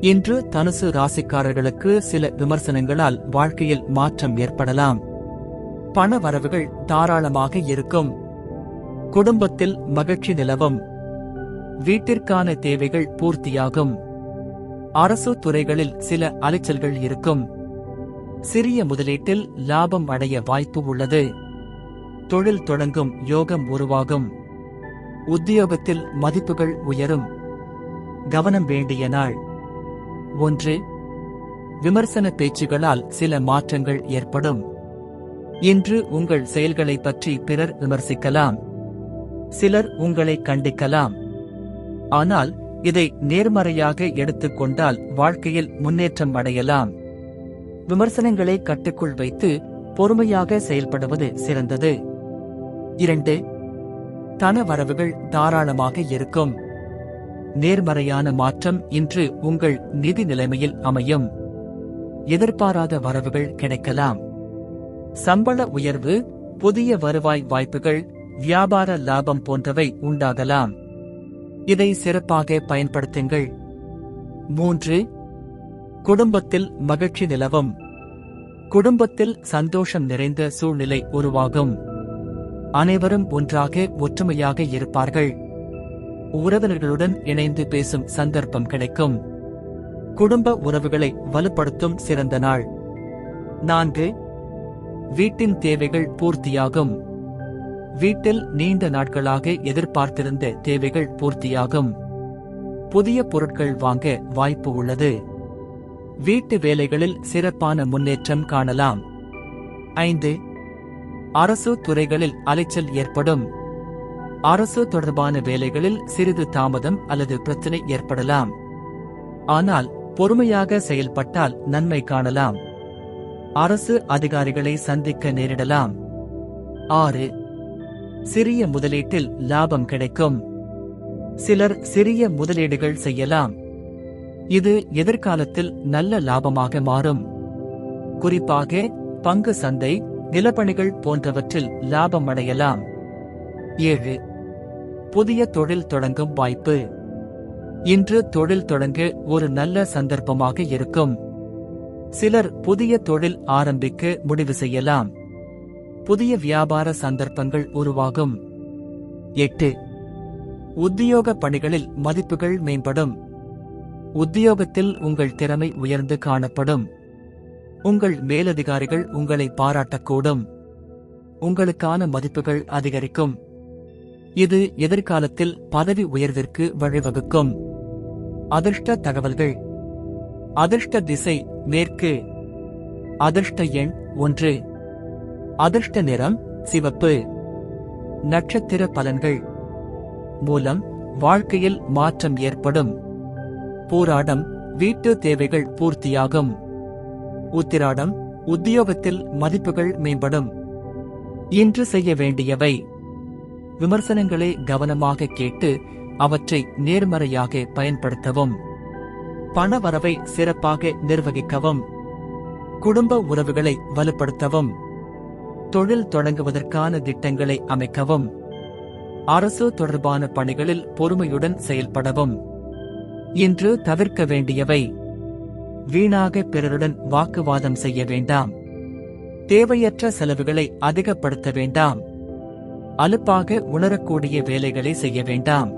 இன்று தனுசு ராசிக்காரர்களுக்கு சில விமர்சனங்களால் வாழ்க்கையில் மாற்றம் ஏற்படலாம். பண வரவுகள் தாராளமாக இருக்கும். குடும்பத்தில் மகிழ்ச்சி நிலவும். வீட்டிற்கான தேவைகள் பூர்த்தியாகும். அரசு துறைகளில் சில அலைச்சல்கள் இருக்கும். சிறிய முதலீட்டில் லாபம் அடைய வாய்ப்பு உள்ளது. தொழில் தொடங்கும் யோகம் உருவாகும். உத்தியோகத்தில் மதிப்புகள் உயரும். கவனம் வேண்டிய நாள். ஒன்று விமர்சன பேச்சுகளால் சில மாற்றங்கள் ஏற்படும். இன்று உங்கள் செயல்களை பற்றி பிறர் விமர்சிக்கலாம். சிலர் உங்களை கண்டிக்கலாம். ஆனால் இதை நேர்மறையாக எடுத்துக்கொண்டால் வாழ்க்கையில் முன்னேற்றம் அடையலாம். விமர்சனங்களை கட்டுக்குள் வைத்து பொறுமையாக செயல்படுவது சிறந்தது. இரண்டு தன வரவுகள் தாராளமாக இருக்கும். நேர்மறையான மாற்றம் இன்று உங்கள் நிதி நிலைமையில் அமையும். எதிர்பாராத வரவுகள் கிடைக்கலாம். சம்பள உயர்வு புதிய வருவாய் வாய்ப்புகள் வியாபார லாபம் போன்றவை உண்டாகலாம். இதை சிறப்பாக பயன்படுத்துங்கள். மூன்று குடும்பத்தில் மகிழ்ச்சி நிலவும். குடும்பத்தில் சந்தோஷம் நிறைந்த சூழ்நிலை உருவாகும். அனைவரும் ஒன்றாக ஒற்றுமையாக இருப்பார்கள். உறவினர்களுடன் இணைந்து பேசும் சந்தர்ப்பம் கிடைக்கும். குடும்ப உறவுகளை வலுப்படுத்தும் சிறந்த நாள். நான்கு வீட்டின் தேவைகள் பூர்த்தியாகும். வீட்டில் நீண்ட நாட்களாக எதிர்பார்த்திருந்த தேவைகள் பூர்த்தியாகும். புதிய பொருட்கள் வாங்க வாய்ப்பு உள்ளது. வீட்டு வேலைகளில் சிறப்பான முன்னேற்றம் காணலாம். ஐந்து அரசு துறைகளில் அலைச்சல் ஏற்படும். அரசு தொடர்பான வேலைகளில் சிறிது தாமதம் அல்லது பிரச்சனை ஏற்படலாம். ஆனால் பொறுமையாக செயல்பட்டால் நன்மை காணலாம். அரசு அதிகாரிகளை சந்திக்க நேரிடலாம். ஆறு சிறிய முதலீட்டில் லாபம் கிடைக்கும். சிலர் சிறிய முதலீடுகள் செய்யலாம். இது எதிர்காலத்தில் நல்ல லாபமாக மாறும். குறிப்பாக பங்கு சந்தை நிலப்பணிகள் போன்றவற்றில் லாபம் அடையலாம். ஏழு புதிய தொழில் தொடங்கும் வாய்ப்பு. இன்று தொழில் தொடங்க ஒரு நல்ல சந்தர்ப்பமாக இருக்கும். சிலர் புதிய தொழில் ஆரம்பிக்க முடிவு செய்யலாம். புதிய வியாபார சந்தர்ப்பங்கள் உருவாகும். எட்டு. உத்தியோக பணிகளில் மதிப்புகள் மேம்படும். உத்தியோகத்தில் உங்கள் திறமை உயர்ந்து காணப்படும். உங்கள் மேலதிகாரிகள் உங்களை பாராட்டக்கூடும். உங்களுக்கான மதிப்புகள் அதிகரிக்கும். இது எதிர்காலத்தில் பதவி உயர்விற்கு வழிவகுக்கும். அதிர்ஷ்ட தகவல்கள். அதிர்ஷ்ட திசை மேற்கு. அதிர்ஷ்ட எண் ஒன்று. அதிர்ஷ்ட நிறம் சிவப்பு. நட்சத்திர பலன்கள். மூலம் வாழ்க்கையில் மாற்றம் ஏற்படும். போராடம் வீட்டு தேவைகள் பூர்த்தியாகும். உத்திராடம் உத்தியோகத்தில் மதிப்புகள் மேம்படும். இன்று செய்ய வேண்டியவை. விமர்சனங்களை கவனமாக கேட்டு அவற்றை நேர்மறையாக பயன்படுத்தவும். பணவரவை சிறப்பாக நிர்வகிக்கவும். குடும்ப உறவுகளை வலுப்படுத்தவும். தொழில் தொடங்குவதற்கான திட்டங்களை அமைக்கவும். அரசு தொடர்பான பணிகளில் பொறுமையுடன் செயல்படவும். இன்று தவிர்க்க வேண்டியவை. வீணாக பிறருடன் வாக்குவாதம் செய்ய வேண்டாம். தேவையற்ற செலவுகளை அதிகப்படுத்த வேண்டாம். அலுப்பாக உணரக்கூடிய வேலைகளை செய்ய வேண்டாம்.